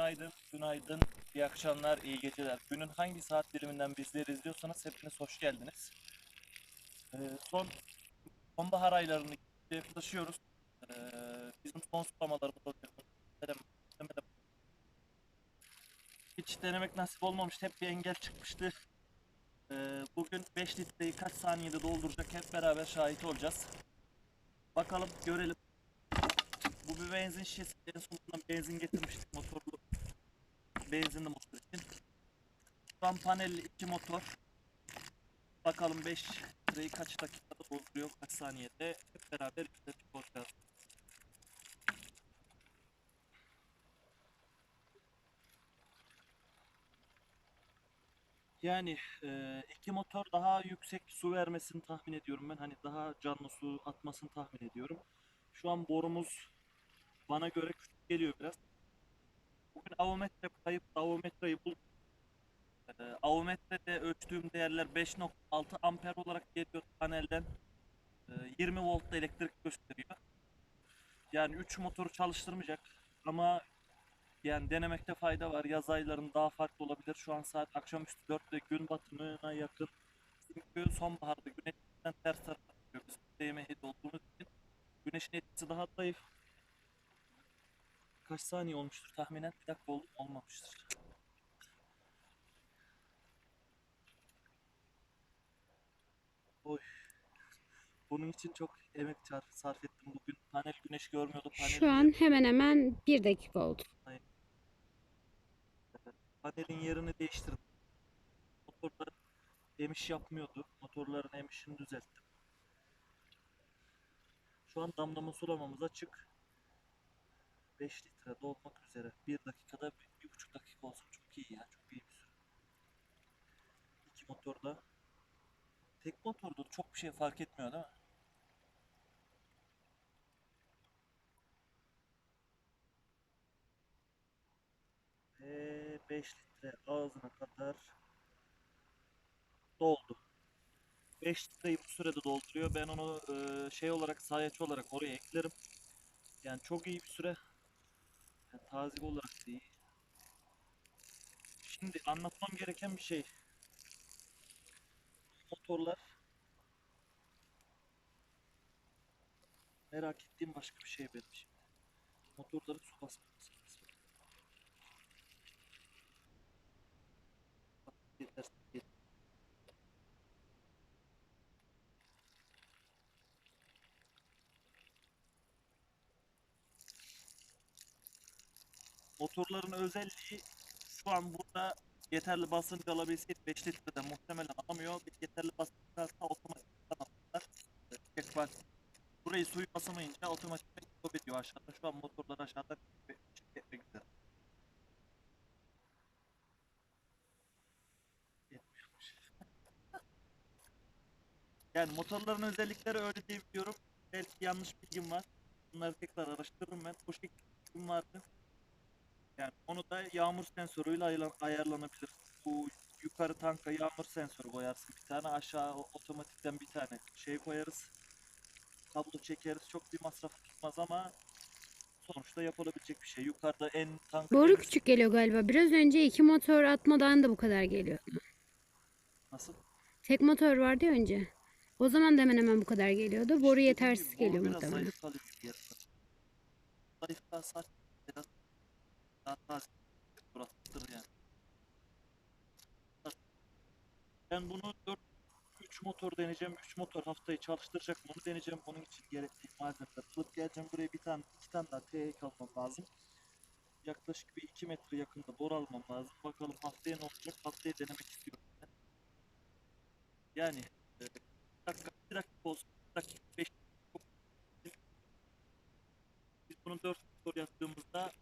Günaydın, günaydın, iyi akşamlar, iyi geceler. Günün hangi saat diliminden bizleri izliyorsanız hepiniz hoş geldiniz. Ee, son sonbahar aylarını yaklaşıyoruz. Ee, bizim son sulamalarımız Hiç denemek nasip olmamıştı. Hep bir engel çıkmıştı. Ee, bugün 5 litreyi kaç saniyede dolduracak hep beraber şahit olacağız. Bakalım görelim. Bu bir benzin şişesi. En sonunda benzin getirmiştik motorlu. Benzinli motor için. Şu an panelli iki motor. Bakalım 5 litreyi kaç dakikada dolduruyor, kaç saniyede. Hep beraber izledik olacağız. Yani e, iki motor daha yüksek su vermesini tahmin ediyorum ben. Hani daha canlı su atmasını tahmin ediyorum. Şu an borumuz bana göre küçük geliyor biraz. Bugün avometre kayıp avometreyi bul. E, avometrede ölçtüğüm değerler 5.6 amper olarak geliyor panelden. E, 20 voltta elektrik gösteriyor. Yani 3 motoru çalıştırmayacak ama yani denemekte fayda var. Yaz aylarında daha farklı olabilir. Şu an saat akşamüstü 4 ve gün batımına yakın. Çünkü sonbaharda güneşten ters tarafa bakıyor. Biz DMH'de olduğumuz için güneşin etkisi daha zayıf. Kaç saniye olmuştur tahminen? Bir dakika oldu? Olmamıştır. Oy. Bunun için çok emek sarf ettim bugün. Panel güneş görmüyordu. Panel Şu an hemen hemen bir dakika oldu. panelin yerini değiştirdim. Motorlar emiş yapmıyordu. Motorların emişini düzelttim. Şu an damlama sulamamız açık. 5 litre dolmak üzere. 1 dakikada 1,5 dakika olsun çok iyi ya. Çok iyi bir süre. İki motorda. Tek motorda çok bir şey fark etmiyor değil mi? Ve 5 litre ağzına kadar doldu. 5 litreyi bu sürede dolduruyor. Ben onu e, şey olarak sayaç olarak oraya eklerim. Yani çok iyi bir süre. Yani tazik olarak iyi. Şimdi anlatmam gereken bir şey. Motorlar merak ettiğim başka bir şey benim şimdi. Motorların su basmaması lazım. Bak, Motorların özelliği şu an burada yeterli basınç alabilseydi 5 litreden muhtemelen alamıyor. Bir yeterli basınç alsa otomatikten alırlar. Çek var. Burayı suyu basamayınca otomatikten stop ediyor aşağıda. Şu an motorlar aşağıda üzere. Yetmiyormuş. yani motorların özellikleri öyle diye biliyorum. Belki yanlış bilgim var. Bunları tekrar araştırırım ben. Bu şekilde bilgim vardı. Yani onu da yağmur sensörüyle ayarla- ayarlanabilir. Bu yukarı tanka yağmur sensörü koyarsın bir tane aşağı o- otomatikten bir tane şey koyarız. Kablo çekeriz çok bir masraf tutmaz ama sonuçta yapılabilecek bir şey. Yukarıda en tanka Boru küçük geliyor galiba. Biraz önce iki motor atmadan da bu kadar geliyor. Nasıl? Tek motor vardı ya önce. O zaman da hemen hemen bu kadar geliyordu. Boru yetersiz geliyor muhtemelen. Zayıf kalıyor. Zayıf biraz bıraktır yani. Ben bunu 4 3 motor deneyeceğim. 3 motor haftayı çalıştıracak. Bunu deneyeceğim. Bunun için gerekli malzemeler alıp geleceğim. Buraya bir tane iki tane daha T almam lazım. Yaklaşık bir 2 metre yakında bor almam lazım. Bakalım haftaya ne olacak? Haftaya denemek istiyorum. Yani e, bir dakika, bir dakika olsun. Bir dakika, 5 biz bunu 4 motor yaptığımızda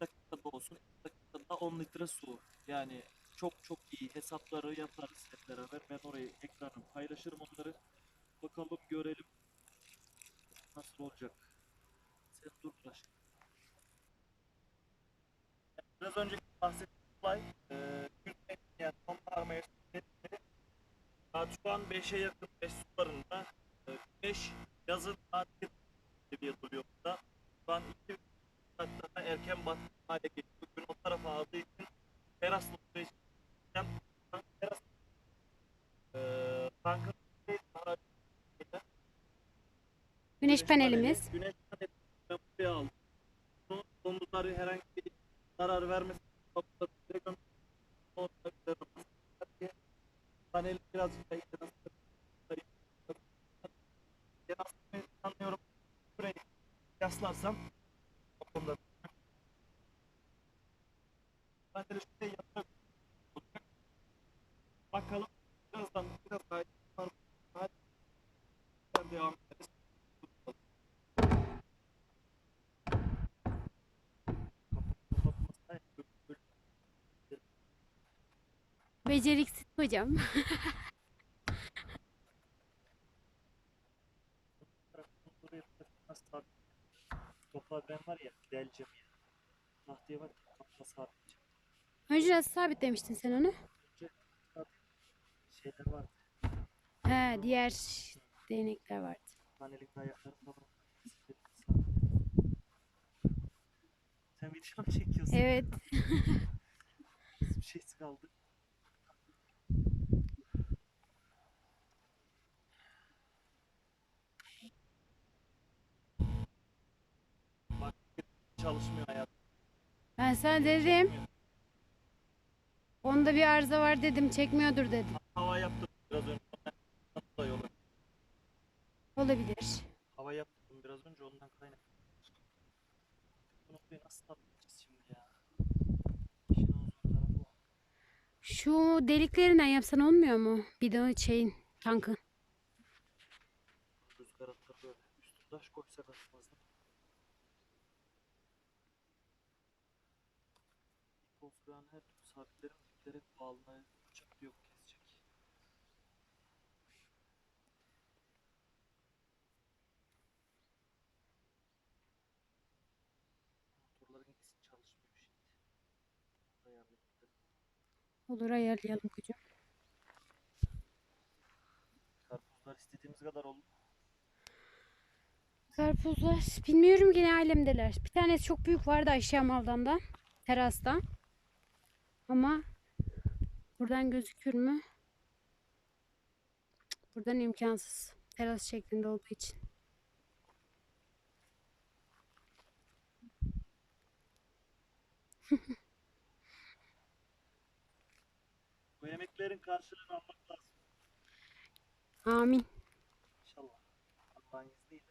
dakikada olsun. bir dakikada 10 litre su. Yani çok çok iyi hesapları yaparız hep beraber. Ben orayı ekranı paylaşırım onları. Bakalım görelim nasıl olacak. Sen dur Ulaş. Biraz önceki bahsettiğim olay gün yani sonbahar mevsiminde saat şu an 5'e yakın 5 sularında 5 yazın saat 1 seviye duruyor burada. Şu an 2 saat daha erken batma hale geliyor. tarafa aldığı için teras noktayı çekeceğim. Teras eee tankın Güneş panelimiz. Güneş paneli ben buraya aldım. Domuzları herhangi bir zarar vermesin. Paneli birazcık da yaslarsam o konuda paneli şuraya yapacak. Bakalım birazdan biraz daha daha devam ederiz. Beceriksiz hocam. Toprağı ben var ya deleceğim ya. Tahtaya var ya sabitleyeceğim. Önce nasıl sabitlemiştin sen onu? Önce şeyler var. He, diğer değnekler vardı. Panelin ayakları falan. Sen video mu çekiyorsun? Evet. Bir şey kaldı. Bak çalışmıyor hayat. Ben sana dedim. Onda bir arıza var dedim. Çekmiyordur dedim. Hava yaptım biraz önce. ondan olabilir. Olabilir. Hava yaptım biraz önce ondan kaynak. Bu noktayı nasıl tatlayacağız şimdi ya? İşin o zor tarafı o. Şu deliklerinden yapsan olmuyor mu? Bir de o şeyin tankın. Rüzgar atlar böyle. Üstüne taş koysak atmaz da. Ben her türlü sabitlerim ipleri bağlamaya bıçak yok kesecek. Motorların ikisi çalışmıyor şimdi. Ayarlayıp Olur ayarlayalım hocam. Karpuzlar istediğimiz kadar oldu. Karpuzlar bilmiyorum gene alemdeler. Bir tanesi çok büyük vardı aşağı maldamda. Terasta. Ama buradan gözükür mü? Buradan imkansız. Teras şeklinde olduğu için. Bu emeklerin karşılığını almak lazım. Amin. İnşallah. Allah'ın izniyle.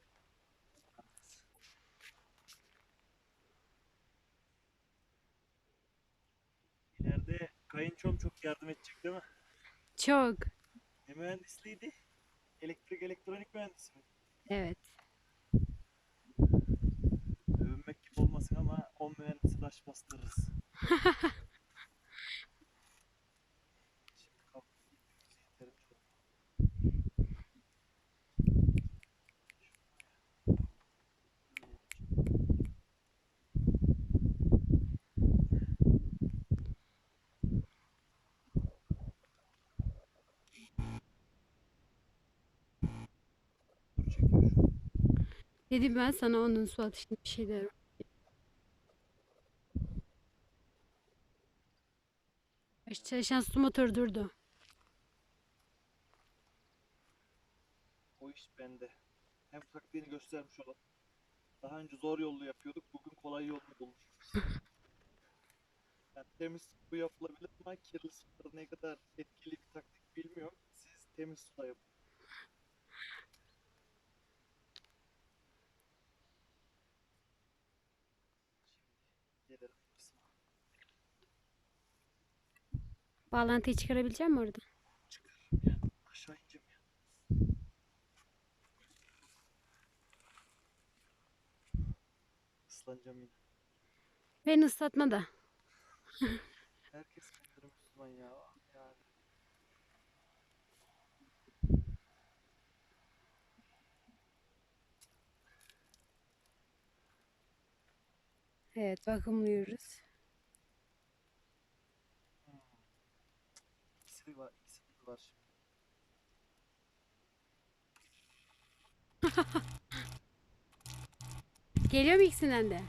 Kayınçom çok yardım edecek değil mi? Çok. Ne mühendisliydi? Elektrik elektronik mühendisi mi? Evet. Övünmek gibi olmasın ama o mühendisi taş bastırırız. Şimdi kalkıp yeterince oldu. Dur çekiyor şu an. Dedim ben sana onun su atışını bir şey derim. Çalışan su motoru durdu. O iş bende. Hem taktiğini göstermiş olan. Daha önce zor yollu yapıyorduk. Bugün kolay yolunu bulmuş. yani temiz su yapılabilir ama kirli suları ne kadar etkili bir taktik bilmiyorum. Siz temiz suda yapın. Şimdi gelelim bu kısma. Bağlantıyı çıkarabilecek misin orada? Yani aşağı ineceğim ya. Islanacağım yine. Beni ıslatma da. Herkes kendini Müslüman ya. Yani. Evet bakımlıyoruz. İkisi var, ikisi var şimdi. Geliyor mu ikisinden de?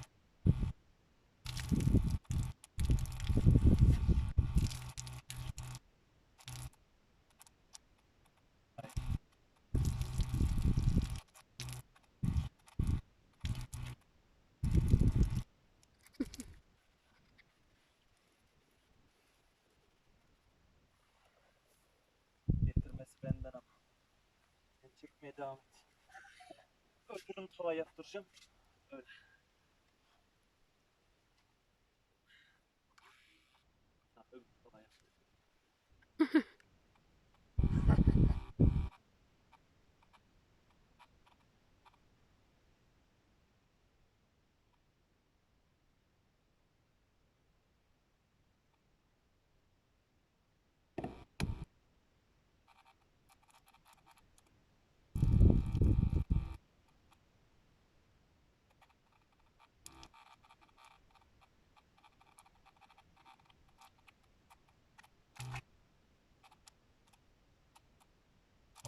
Çekmeye devam et. Öbürünü tava yaptıracağım. Öyle. Ha, öbür tava yaptıracağım.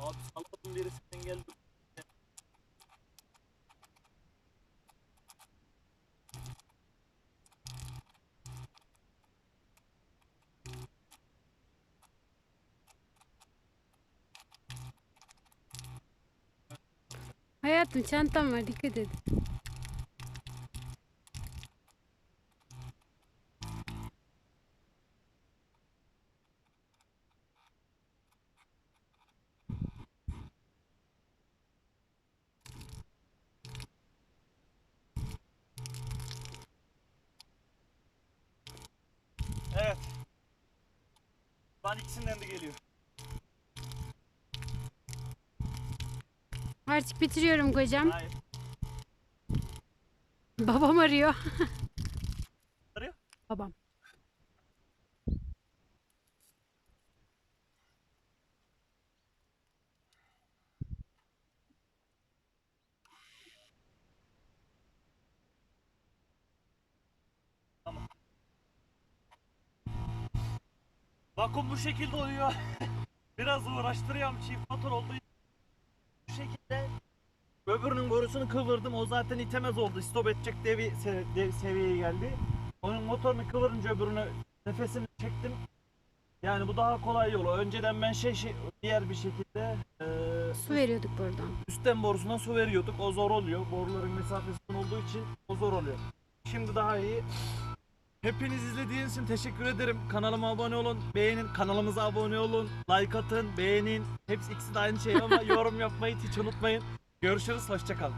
Abi salladım birisinden geldi. Hayatım çantam var dikkat et. Evet. Lan ikisinden de geliyor. Artık bitiriyorum kocam. Hayır. Babam arıyor. Arıyor? Babam. Vakum bu şekilde oluyor. Biraz uğraştırıyorum çift motor olduğu için. Bu şekilde öbürünün borusunu kıvırdım. O zaten itemez oldu. Stop edecek diye bir se- de- seviyeye geldi. Onun motorunu kıvırınca öbürünü nefesini çektim. Yani bu daha kolay yolu. Önceden ben şey, şey diğer bir şekilde eee, Su veriyorduk buradan. üstten borusuna su veriyorduk. O zor oluyor. Boruların mesafesi uzun olduğu için o zor oluyor. Şimdi daha iyi. Hepiniz izlediğiniz için teşekkür ederim. Kanalıma abone olun, beğenin. Kanalımıza abone olun, like atın, beğenin. Hepsi ikisi de aynı şey ama yorum yapmayı hiç unutmayın. Görüşürüz, hoşçakalın.